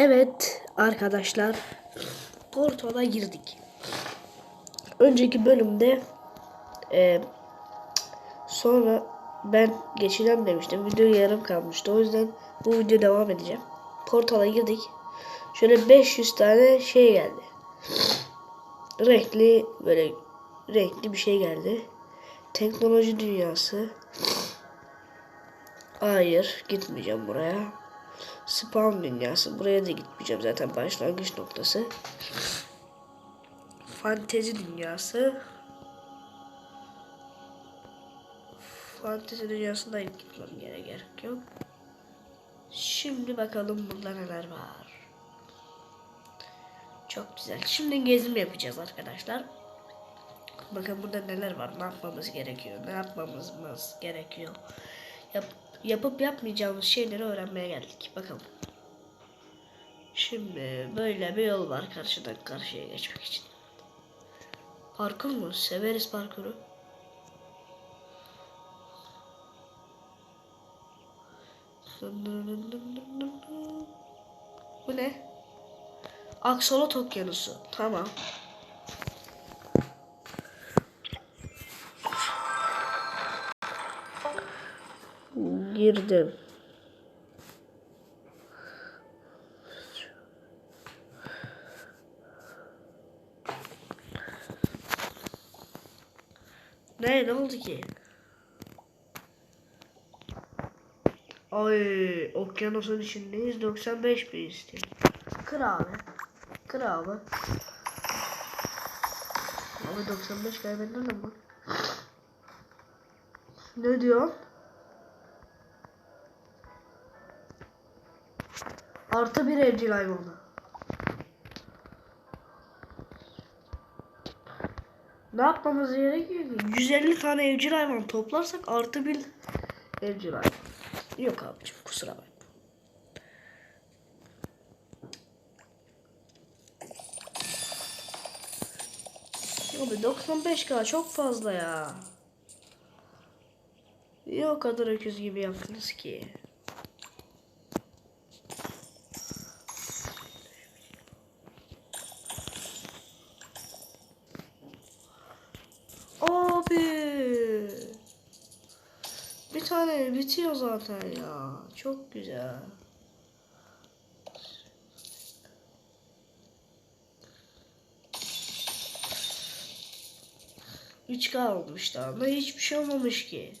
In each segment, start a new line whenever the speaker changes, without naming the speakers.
Evet arkadaşlar Porto'da girdik. Önceki bölümde e, sonra ben geçeceğim demiştim. Video yarım kalmıştı. O yüzden bu video devam edeceğim. Portal'a girdik. Şöyle 500 tane şey geldi. Renkli böyle renkli bir şey geldi. Teknoloji dünyası. Hayır gitmeyeceğim buraya. Spawn dünyası. Buraya da gitmeyeceğim zaten başlangıç noktası. Fantezi dünyası. Fantezi dünyasına gitmem yere gerek yok. Şimdi bakalım burada neler var. Çok güzel. Şimdi gezim yapacağız arkadaşlar. Bakın burada neler var. Ne yapmamız gerekiyor? Ne yapmamız gerekiyor? Yap, yapıp yapmayacağımız şeyleri öğrenmeye geldik. Bakalım. Şimdi böyle bir yol var karşıdan karşıya geçmek için. Parkur mu? Severiz parkuru. Bu ne? Aksolot Okyanusu. Tamam. Girdim. Ne ne oldu ki? Ay okyanusun içindeyiz 95 bir istiyor. Kır abi. Kır abi. Abi 95 kaybettin ama. Ne diyor? Artı bir evcil hayvanı. Ne yapmamız gerekiyor ki? 150 tane evcil hayvan toplarsak artı bir evcil hayvan. Yok abicim kusura bakma. Abi 95k çok fazla ya. Niye o kadar öküz gibi yaptınız ki? Abi. Bir tane bitiyor zaten ya. Çok güzel. Üç kalmıştı ama hiçbir şey olmamış ki.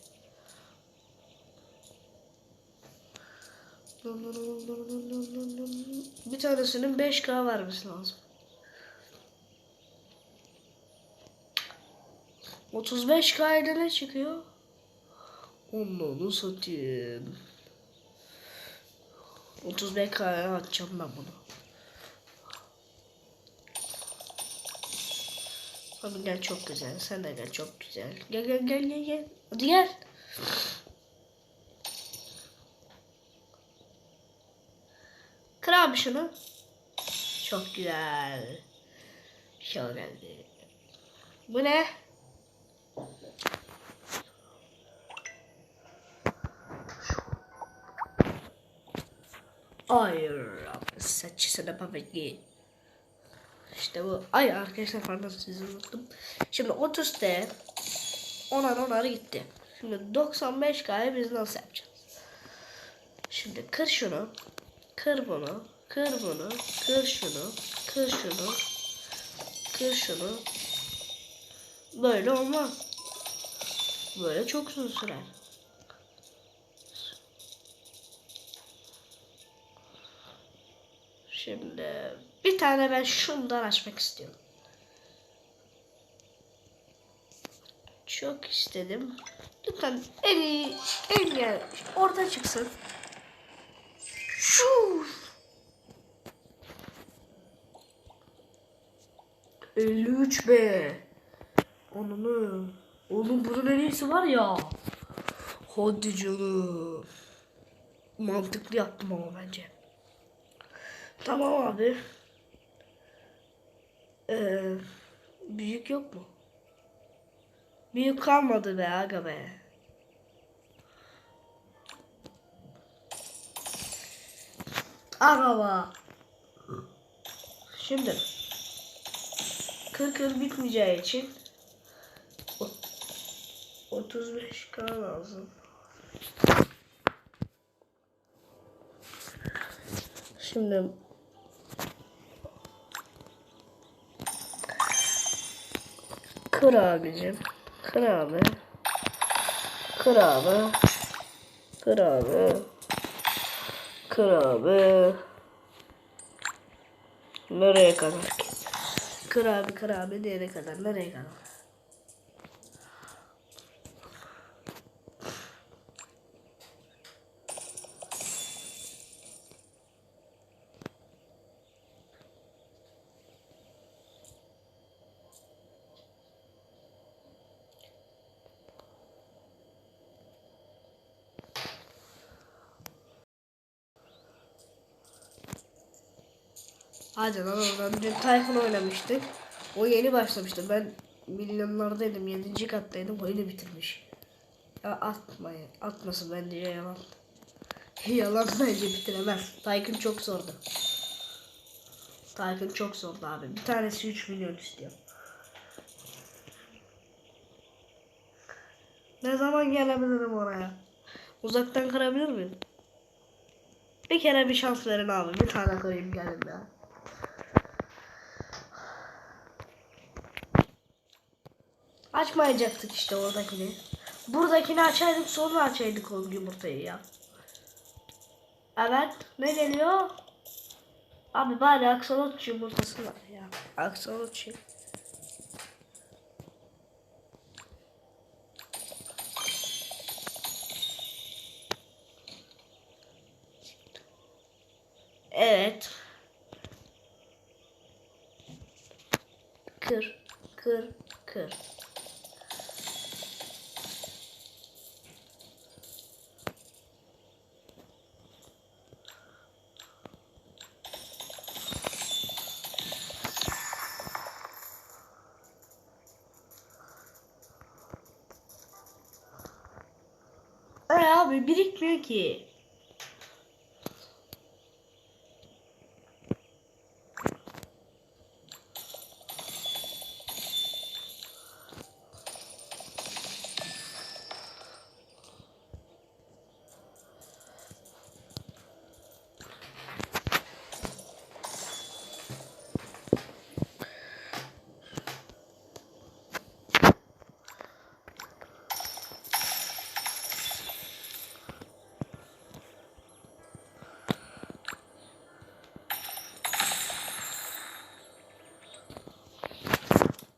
Bir tanesinin 5K vermesi lazım. 35K ile ne çıkıyor? Onu onu satayım. 35K'ya atacağım ben bunu. Abi gel çok güzel. Sen de gel çok güzel. Gel gel gel gel gel. Hadi gel. Kır abi şunu. Çok güzel. Şöyle. Bu ne? Hayır saçısına papaki. İşte bu. Ay arkadaşlar pardon sizi unuttum. Şimdi 30T onar onar gitti. Şimdi 95K'yı biz nasıl yapacağız? Şimdi kır şunu. Kır bunu. Kır bunu. Kır şunu. Kır şunu. Kır şunu. Böyle olmaz. Böyle çok uzun sürer. Şimdi bir tane ben şundan açmak istiyorum. Çok istedim. Lütfen en iyi, en iyi orta çıksın. Şu. 53 be. Onunu. Oğlum bunun en iyisi var ya. Hadi canım. Mantıklı yaptım ama bence. Tamam abi. Ee, büyük yok mu? Büyük kalmadı be aga be. Araba. Şimdi 40 yıl bitmeyeceği için o- 35k lazım. Şimdi Kır abicim. Kır abi. Kır abi. Kır abi. Kır abi. Nereye kadar? Kır abi kır abi nereye kadar? Nereye kadar? Hadi lan oradan dün Tayfun oynamıştık. O yeni başlamıştı. Ben milyonlardaydım. 7. kattaydım. Oyunu bitirmiş. Ya atmayın. Atmasın bence yalan. yalan bence bitiremez. Taykın çok zordu. Taykın çok zordu abi. Bir tanesi 3 milyon istiyor. Ne zaman gelebilirim oraya? Uzaktan kırabilir miyim? Bir kere bir şans verin abi. Bir tane kırayım gelin ya. Açmayacaktık işte oradakini. Buradakini açaydık sonra açaydık o yumurtayı ya. Evet ne geliyor? Abi bari aksolot yumurtası var ya. Aksolot şey. Evet. Kır, kır, kır. E abi birikmiyor ki.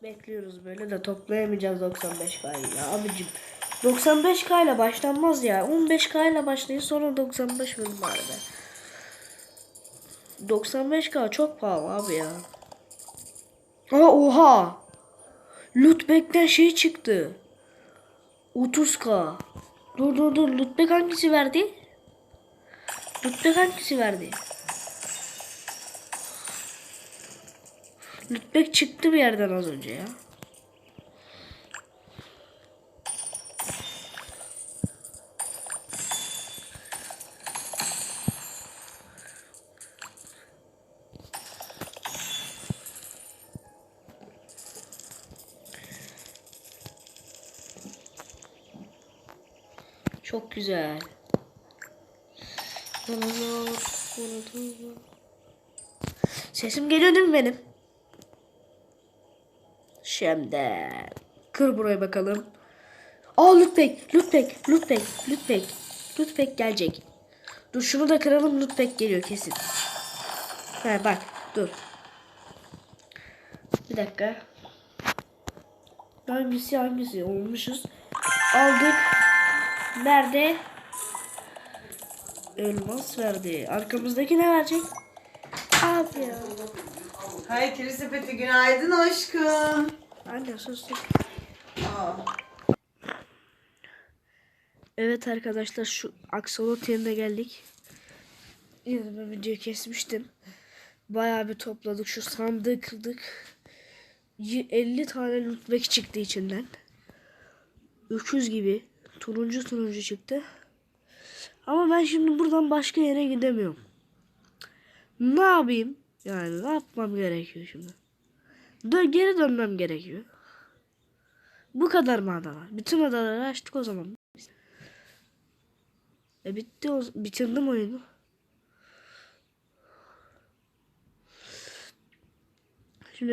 Bekliyoruz böyle de toplayamayacağız 95K'yı ya abicim. 95K ile başlanmaz ya. 15K ile başlayın sonra 95 verin bari be. 95K çok pahalı abi ya. Aa oha. Lootback'ten şey çıktı. 30K. Dur dur dur. Lootback hangisi verdi? Lootback hangisi verdi? Lootback çıktı bir yerden az önce ya. Çok güzel. Sesim geliyor değil mi benim? Şimdi kır buraya bakalım. Aa Lütbek, Lütbek, Lütbek, Lütbek. Lütbek gelecek. Dur şunu da kıralım Lütbek geliyor kesin. Ha bak dur. Bir dakika. Hangisi hangisi olmuşuz. Aldık. Nerede? Elmas verdi. Arkamızdaki ne verecek? Abi ya.
Hay kiri sepeti günaydın aşkım.
Anne sus sus. Evet arkadaşlar şu aksolot yerine geldik. Yine ben videoyu kesmiştim. Bayağı bir topladık. Şu sandığı kırdık. Y- 50 tane lootback çıktı içinden. 300 gibi. Turuncu turuncu çıktı. Ama ben şimdi buradan başka yere gidemiyorum. Ne yapayım? Yani ne yapmam gerekiyor şimdi? Dön geri dönmem gerekiyor. Bu kadar mı adalar? Bütün adaları açtık o zaman. E bitti o bitirdim oyunu.